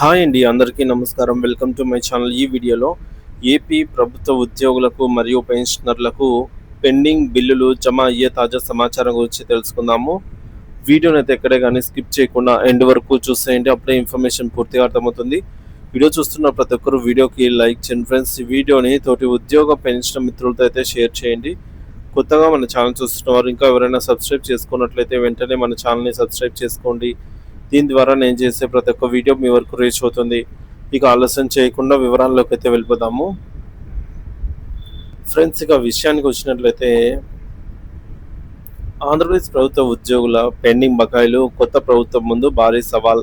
Hi అండి అందరికీ నమస్కారం. Welcome to my channel. ఈ వీడియోలో ఏపీ ప్రభుత్వ ఉద్యోగులకు మరియు పెన్షనర్లకు పెండింగ్ బిల్లులు జమ అయ్యే తాజా సమాచారం గురించి తెలుసుకుందాము. వీడియోని అయితే ఎక్కడే కానీ స్కిప్ చేయకుండా ఎండ్ వరకు చూసేయండి. అప్పుడే ఇన్ఫర్మేషన్ పూర్తిగా అర్థమవుతుంది. వీడియో చూస్తున్న ప్రతి ఒక్కరు వీడియోకి లైక్ చేయండి ఫ్రెండ్స్. ఈ వీడియోని తోటి ఉద్యోగ పెన్షన్ మిత్రులతో అయితే షేర్ చేయండి. కొత్తగా మన ఛానల్ చూస్తున్న వారు ఇంకా ఎవరైనా సబ్స్క్రైబ్ చేసుకున్నట్లయితే వెంటనే మన ఛానల్ని సబ్స్క్రైబ్ చేసుకోండి. దీని ద్వారా నేను చేసే ప్రతి ఒక్క వీడియో మీ వరకు రీచ్ అవుతుంది. ఇక ఆలస్యం చేయకుండా వివరాల్లోకి అయితే వెళ్ళిపోదాము. ఫ్రెండ్స్ ఇక విషయానికి వచ్చినట్లయితే ఆంధ్రప్రదేశ్ ప్రభుత్వ ఉద్యోగుల పెండింగ్ బకాయిలు కొత్త ప్రభుత్వం ముందు భారీ సవాల్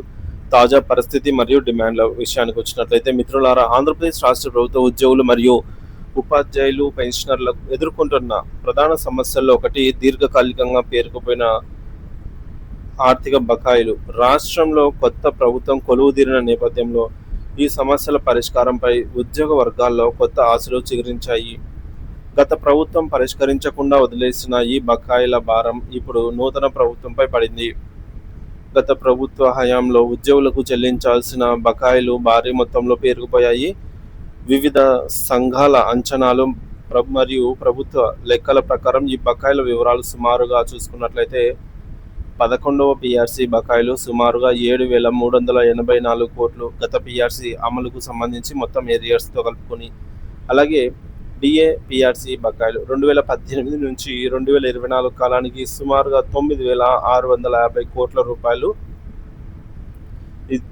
తాజా పరిస్థితి మరియు డిమాండ్ల విషయానికి వచ్చినట్లయితే మిత్రులారా ఆంధ్రప్రదేశ్ రాష్ట్ర ప్రభుత్వ ఉద్యోగులు మరియు ఉపాధ్యాయులు పెన్షనర్లకు ఎదుర్కొంటున్న ప్రధాన సమస్యల్లో ఒకటి దీర్ఘకాలికంగా పేరుకుపోయిన ఆర్థిక బకాయిలు. రాష్ట్రంలో కొత్త ప్రభుత్వం కొలువుదీరిన నేపథ్యంలో ఈ సమస్యల పరిష్కారంపై ఉద్యోగ వర్గాల్లో కొత్త ఆశలు చిగురించాయి. గత ప్రభుత్వం పరిష్కరించకుండా వదిలేసిన ఈ బకాయిల భారం ఇప్పుడు నూతన ప్రభుత్వంపై పడింది. గత ప్రభుత్వ హయాంలో ఉద్యోగులకు చెల్లించాల్సిన బకాయిలు భారీ మొత్తంలో పేరుకుపోయాయి. వివిధ సంఘాల అంచనాలు మరియు ప్రభుత్వ లెక్కల ప్రకారం ఈ బకాయిల వివరాలు సుమారుగా చూసుకున్నట్లయితే పదకొండవ పీఆర్సీ బకాయిలు సుమారుగా ఏడు వేల మూడు వందల ఎనభై నాలుగు కోట్లు గత పీఆర్సీ అమలుకు సంబంధించి మొత్తం ఏరియర్స్తో కలుపుకొని అలాగే డిఏ పీఆర్సీ బకాయిలు రెండు వేల పద్దెనిమిది నుంచి రెండు వేల ఇరవై నాలుగు కాలానికి సుమారుగా తొమ్మిది వేల ఆరు వందల యాభై కోట్ల రూపాయలు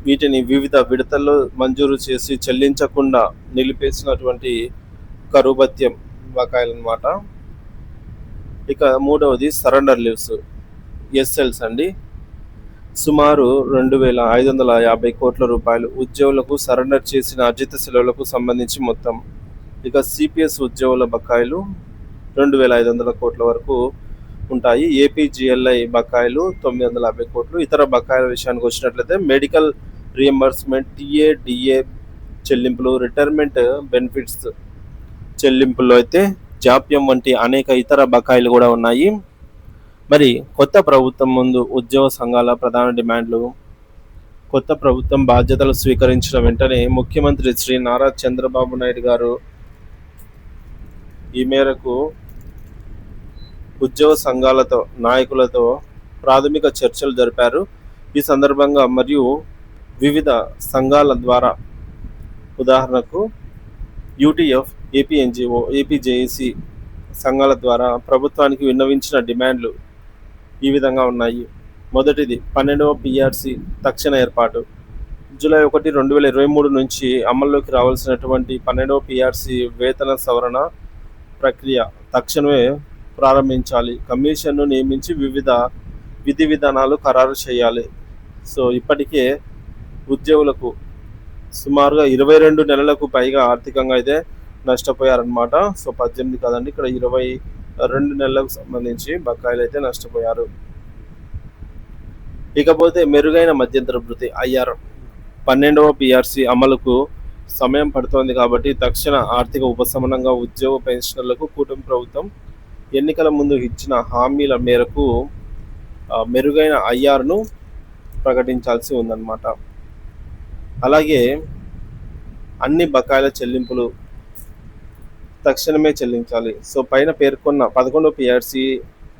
వీటిని వివిధ విడతల్లో మంజూరు చేసి చెల్లించకుండా నిలిపేసినటువంటి కరుబత్యం బకాయిలు అనమాట ఇక మూడవది సరెండర్ లీవ్స్. ఎస్ఎల్స్ అండి. సుమారు రెండు వేల ఐదు వందల యాభై కోట్ల రూపాయలు ఉద్యోగులకు సరెండర్ చేసిన అర్జిత సెలవులకు సంబంధించి మొత్తం ఇక సిపిఎస్ ఉద్యోగుల బకాయిలు రెండు వేల ఐదు వందల కోట్ల వరకు ఉంటాయి. ఏపీజిఎల్ఐ బకాయిలు తొమ్మిది వందల యాభై కోట్లు. ఇతర బకాయిల విషయానికి వచ్చినట్లయితే మెడికల్ రియంబర్స్మెంట్ టీఏ డిఏ చెల్లింపులు రిటైర్మెంట్ బెనిఫిట్స్ చెల్లింపుల్లో అయితే జాప్యం వంటి అనేక ఇతర బకాయిలు కూడా ఉన్నాయి. మరి కొత్త ప్రభుత్వం ముందు ఉద్యోగ సంఘాల ప్రధాన డిమాండ్లు కొత్త ప్రభుత్వం బాధ్యతలు స్వీకరించిన వెంటనే ముఖ్యమంత్రి శ్రీ నారా చంద్రబాబు నాయుడు గారు ఈ మేరకు ఉద్యోగ సంఘాలతో నాయకులతో ప్రాథమిక చర్చలు జరిపారు. ఈ సందర్భంగా మరియు వివిధ సంఘాల ద్వారా ఉదాహరణకు యూటీఎఫ్ ఏపీఎన్జిఓ ఏపీజేఏసీ సంఘాల ద్వారా ప్రభుత్వానికి విన్నవించిన డిమాండ్లు ఈ విధంగా ఉన్నాయి. మొదటిది పన్నెండవ పిఆర్సి తక్షణ ఏర్పాటు. జూలై ఒకటి రెండు వేల ఇరవై మూడు నుంచి అమల్లోకి రావాల్సినటువంటి పన్నెండవ పిఆర్సి వేతన సవరణ ప్రక్రియ తక్షణమే ప్రారంభించాలి. కమిషన్ను నియమించి వివిధ విధి విధానాలు ఖరారు చేయాలి. సో ఇప్పటికే ఉద్యోగులకు సుమారుగా ఇరవై రెండు నెలలకు పైగా ఆర్థికంగా అయితే నష్టపోయారనమాట సో పద్దెనిమిది కాదండి ఇక్కడ ఇరవై రెండు నెలలకు సంబంధించి బకాయిలు అయితే నష్టపోయారు. ఇకపోతే మెరుగైన మధ్యంతర వృత్తి ఐఆర్ పన్నెండవ పిఆర్సి అమలుకు సమయం పడుతోంది కాబట్టి తక్షణ ఆర్థిక ఉపశమనంగా ఉద్యోగ పెన్షనర్లకు కూటమి ప్రభుత్వం ఎన్నికల ముందు ఇచ్చిన హామీల మేరకు మెరుగైన ఐఆర్ను ప్రకటించాల్సి ఉందన్నమాట. అలాగే అన్ని బకాయిల చెల్లింపులు తక్షణమే చెల్లించాలి. సో పైన పేర్కొన్న పదకొండు PRC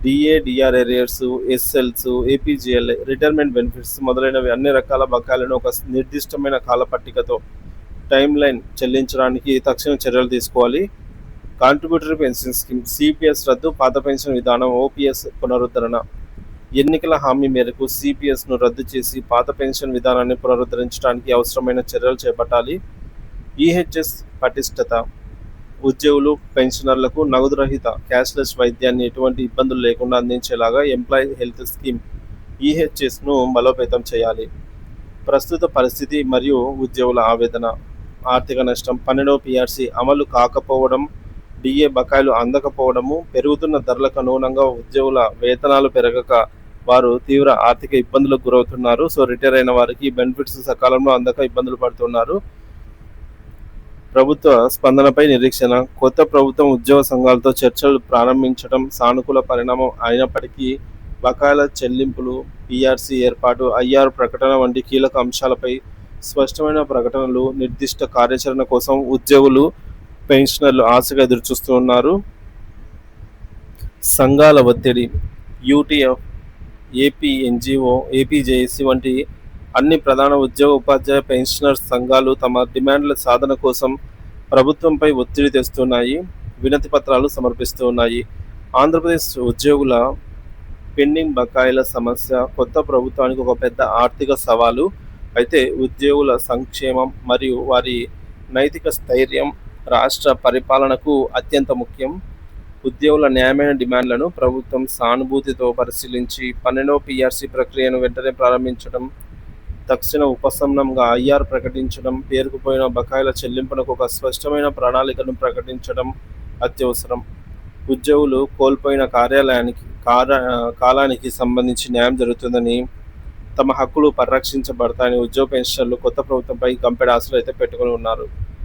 DA DR arrears SLs APGL retirement benefits మొదలైనవి అన్ని రకాల బకాయిలను ఒక నిర్దిష్టమైన కాల పట్టికతో టైం లైన్ చెల్లించడానికి తక్షణ చర్యలు తీసుకోవాలి. కాంట్రిబ్యూటరీ పెన్షన్ స్కీమ్ సిపిఎస్ రద్దు పాత పెన్షన్ విధానం ఓపీఎస్ పునరుద్ధరణ. ఎన్నికల హామీ మేరకు సిపిఎస్ను రద్దు చేసి పాత పెన్షన్ విధానాన్ని పునరుద్ధరించడానికి అవసరమైన చర్యలు చేపట్టాలి. ఈహెచ్ఎస్ పటిష్టత. ఉద్యోగులు పెన్షనర్లకు నగదు రహిత క్యాష్లెస్ వైద్యాన్ని ఎటువంటి ఇబ్బందులు లేకుండా అందించేలాగా ఎంప్లాయీ హెల్త్ స్కీమ్ ఈహెచ్ఎస్ను బలోపేతం చేయాలి. ప్రస్తుత పరిస్థితి మరియు ఉద్యోగుల ఆవేదన ఆర్థిక నష్టం పన్నెండవ పిఆర్సీ అమలు కాకపోవడం డిఏ బకాయిలు అందకపోవడము పెరుగుతున్న ధరలకు అనుగుణంగా ఉద్యోగుల వేతనాలు పెరగక వారు తీవ్ర ఆర్థిక ఇబ్బందులకు గురవుతున్నారు. సో రిటైర్ అయిన వారికి బెనిఫిట్స్ సకాలంలో అందక ఇబ్బందులు పడుతున్నారు. ప్రభుత్వ స్పందనపై నిరీక్షణ కొత్త ప్రభుత్వం ఉద్యోగ సంఘాలతో చర్చలు ప్రారంభించడం సానుకూల పరిణామం అయినప్పటికీ బకాయిల చెల్లింపులు పీఆర్సీ ఏర్పాటు ఐఆర్ ప్రకటన వంటి కీలక అంశాలపై స్పష్టమైన ప్రకటనలు నిర్దిష్ట కార్యాచరణ కోసం ఉద్యోగులు పెన్షనర్లు ఆశగా ఎదురుచూస్తున్నారు. సంఘాల ఒత్తిడి యూటీఎఫ్ ఏపీ ఎన్జిఓ ఏపీజేఏసీ వంటి అన్ని ప్రధాన ఉద్యోగ ఉపాధ్యాయ పెన్షనర్ సంఘాలు తమ డిమాండ్ల సాధన కోసం ప్రభుత్వంపై ఒత్తిడి తెస్తున్నాయి వినతి పత్రాలు సమర్పిస్తూ ఉన్నాయి. ఆంధ్రప్రదేశ్ ఉద్యోగుల పెండింగ్ బకాయిల సమస్య కొత్త ప్రభుత్వానికి ఒక పెద్ద ఆర్థిక సవాలు. అయితే ఉద్యోగుల సంక్షేమం మరియు వారి నైతిక స్థైర్యం రాష్ట్ర పరిపాలనకు అత్యంత ముఖ్యం. ఉద్యోగుల న్యాయమైన డిమాండ్లను ప్రభుత్వం సానుభూతితో పరిశీలించి పన్నెండవ పిఆర్సీ ప్రక్రియను వెంటనే ప్రారంభించడం తక్షణ ఉపశమనంగా ఐఆర్ ప్రకటించడం పేరుకుపోయిన బకాయిల చెల్లింపునకు ఒక స్పష్టమైన ప్రణాళికను ప్రకటించడం అత్యవసరం. ఉద్యోగులు కోల్పోయిన కార్యాలయానికి కాలానికి సంబంధించి న్యాయం జరుగుతుందని తమ హక్కులు పరిరక్షించబడతాయని ఉద్యోగ పెన్షన్లు కొత్త ప్రభుత్వంపై గంపెడ ఆశలు అయితే పెట్టుకొని ఉన్నారు.